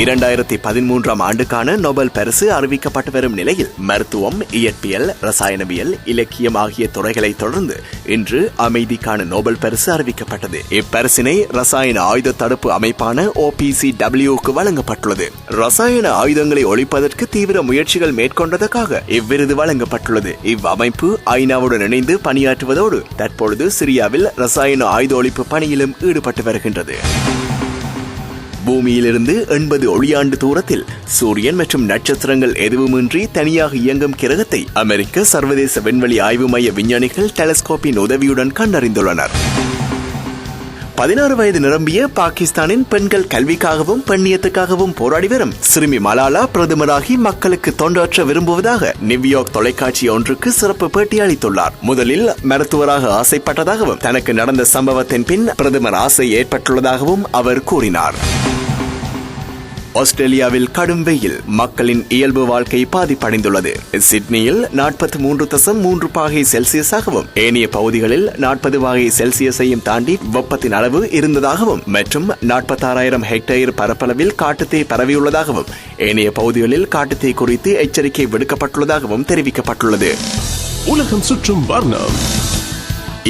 இரண்டாயிரத்தி பதிமூன்றாம் ஆண்டுக்கான நோபல் பரிசு அறிவிக்கப்பட்டு வரும் நிலையில் மருத்துவம் இயற்பியல் ரசாயனவியல் இலக்கியம் ஆகிய துறைகளை தொடர்ந்து இன்று அமைதிக்கான நோபல் பரிசு அறிவிக்கப்பட்டது. இப்பரிசினை ரசாயன ஆயுத தடுப்பு அமைப்பான ஓபிசி டபிள்யூக்கு வழங்கப்பட்டுள்ளது. ரசாயன ஆயுதங்களை ஒழிப்பதற்கு தீவிர முயற்சிகள் மேற்கொண்டதற்காக இவ்விருது வழங்கப்பட்டுள்ளது. இவ்வமைப்பு ஐநாவுடன் இணைந்து பணியாற்றுவதோடு தற்பொழுது சிரியாவில் ரசாயன ஆயுத ஒழிப்பு பணியிலும் ஈடுபட்டு வருகின்றது. பூமியிலிருந்து எண்பது ஒளியாண்டு தூரத்தில் சூரியன் மற்றும் நட்சத்திரங்கள் எதுவுமின்றி தனியாக இயங்கும் கிரகத்தை அமெரிக்க சர்வதேச விண்வெளி ஆய்வு மைய விஞ்ஞானிகள் டெலஸ்கோப்பின் உதவியுடன் கண்டறிந்துள்ளனர். பதினாறு வயது நிரம்பிய பாகிஸ்தானின் பெண்கள் கல்விக்காகவும் பெண்ணியத்துக்காகவும் போராடி வரும் சிறுமி மலாலா பிரதமராகி மக்களுக்கு தொண்டாற்ற விரும்புவதாக நியூயார்க் தொலைக்காட்சி ஒன்றுக்கு சிறப்பு பேட்டி அளித்துள்ளார். முதலில் மருத்துவராக ஆசைப்பட்டதாகவும் தனக்கு நடந்த சம்பவத்தின் பின் பிரதமர் ஆசை ஏற்பட்டுள்ளதாகவும் அவர் கூறினார். ஆஸ்திரேலியாவில் கடும் வெயில் மக்களின் இயல்பு வாழ்க்கை பாதிப்படைந்துள்ளது. சிட்னியில் நாற்பத்தி மூன்று தசம் மூன்று பாகை செல்சியஸாகவும் ஏனைய பகுதிகளில் நாற்பது பாகை செல்சியஸையும் தாண்டி வெப்பத்தின் அளவு இருந்ததாகவும் மற்றும் நாற்பத்தாறாயிரம் ஹெக்டேர் பரப்பளவில் காட்டுத்தீ பரவியுள்ளதாகவும் ஏனைய பகுதிகளில் காட்டுத்தீ குறித்து எச்சரிக்கை விடுக்கப்பட்டுள்ளதாகவும் தெரிவிக்கப்பட்டுள்ளது. உலகம் சுற்றும் வர்ணம்.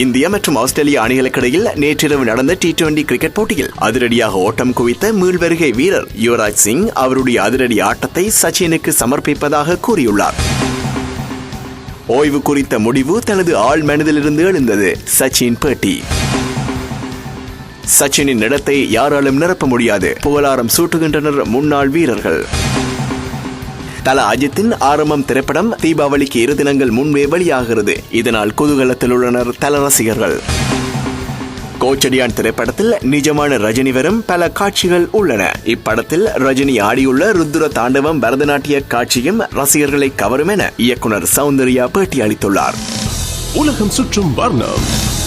இந்தியா மற்றும் ஆஸ்திரேலிய அணிகளுக்கிடையில் நேற்றிரவு நடந்த டி டுவெண்டி கிரிக்கெட் போட்டியில் அதிரடியாக ஓட்டம் குவித்த மீள்வருகை வீரர் யுவராஜ் சிங் அவருடைய அதிரடி ஆட்டத்தை சச்சினுக்கு சமர்ப்பிப்பதாக கூறியுள்ளார். ஓய்வு குறித்த முடிவு தனது ஆள் மனதிலிருந்து எழுந்தது சச்சின் பேட்டி. சச்சினின் இடத்தை யாராலும் நிரப்ப முடியாது. புகழாரம் சூட்டுகின்றனர் முன்னாள் வீரர்கள். தல அஜித்தின் ஆரம்பம் திரைப்படம் தீபாவளிக்கு இரு தினங்கள் முன்பே வெளியாகிறது. இதனால் குதூகலத்தில் உள்ளனர் தல ரசிகர்கள். கோச்சடியான் திரைப்படத்தில் நிஜமான ரஜினி வரும் பல காட்சிகள் உள்ளன. இப்படத்தில் ரஜினி ஆடியுள்ள ருத்ர தாண்டவம் பரதநாட்டிய காட்சியும் ரசிகர்களை கவரும் என இயக்குனர் சௌந்தர்யா பேட்டி அளித்துள்ளார். உலகம் சுற்றும் வர்ணம்.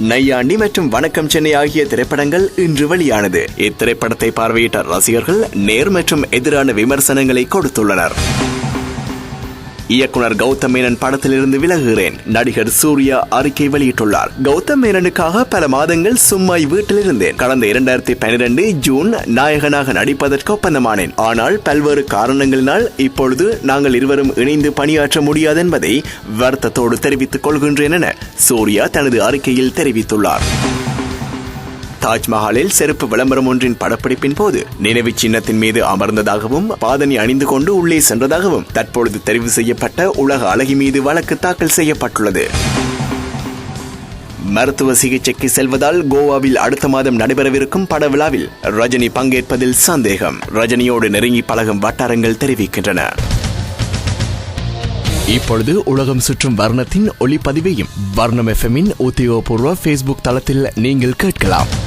நையாண்டி மற்றும் வணக்கம் சென்னை ஆகிய திரைப்படங்கள் இன்று வெளியானது. இத்திரைப்படத்தை பார்வையிட்ட ரசிகர்கள் நேர் மற்றும் எதிரான விமர்சனங்களை கொடுத்துள்ளனர். இயக்குனர் கௌதம் மேனன் படத்திலிருந்து விலகுகிறேன். நடிகர் சூர்யா அறிக்கை வெளியிட்டுள்ளார். கௌதம் மேனனுக்காக பல மாதங்கள் சும்மா வீட்டில் இருந்தேன் கடந்த இரண்டாயிரத்தி பனிரெண்டு ஜூன் நாயகனாக நடிப்பதற்கு ஒப்பந்தமானேன். ஆனால் பல்வேறு காரணங்களினால் இப்பொழுது நாங்கள் இருவரும் இணைந்து பணியாற்ற முடியாது என்பதை வருத்தத்தோடு தெரிவித்துக் கொள்கின்றேன் என சூர்யா தனது அறிக்கையில் தெரிவித்துள்ளார். தாஜ்மஹாலில் செருப்பு விளம்பரம் ஒன்றின் படப்பிடிப்பின் போது நினைவு சின்னத்தின் மீது அமர்ந்ததாகவும் பாதணி அணிந்து கொண்டு உள்ளே சென்றதாகவும் தற்பொழுது தெரிவு செய்யப்பட்ட உலக அழகி மீது வழக்கு தாக்கல் செய்யப்பட்டுள்ளது. மருத்துவ சிகிச்சைக்கு செல்வதால் கோவாவில் அடுத்த மாதம் நடைபெறவிருக்கும் பட விழாவில் ரஜினி பங்கேற்பதில் சந்தேகம். ரஜினியோடு நெருங்கி பழகும் வட்டாரங்கள் தெரிவிக்கின்றன. இப்பொழுது உலகம் சுற்றும் வர்ணத்தின் ஒளிப்பதிவையும் வர்ணம் எஃப்எம்மின் உத்தியோகபூர்வ ஃபேஸ்புக் தளத்தில் நீங்கள் கேட்கலாம்.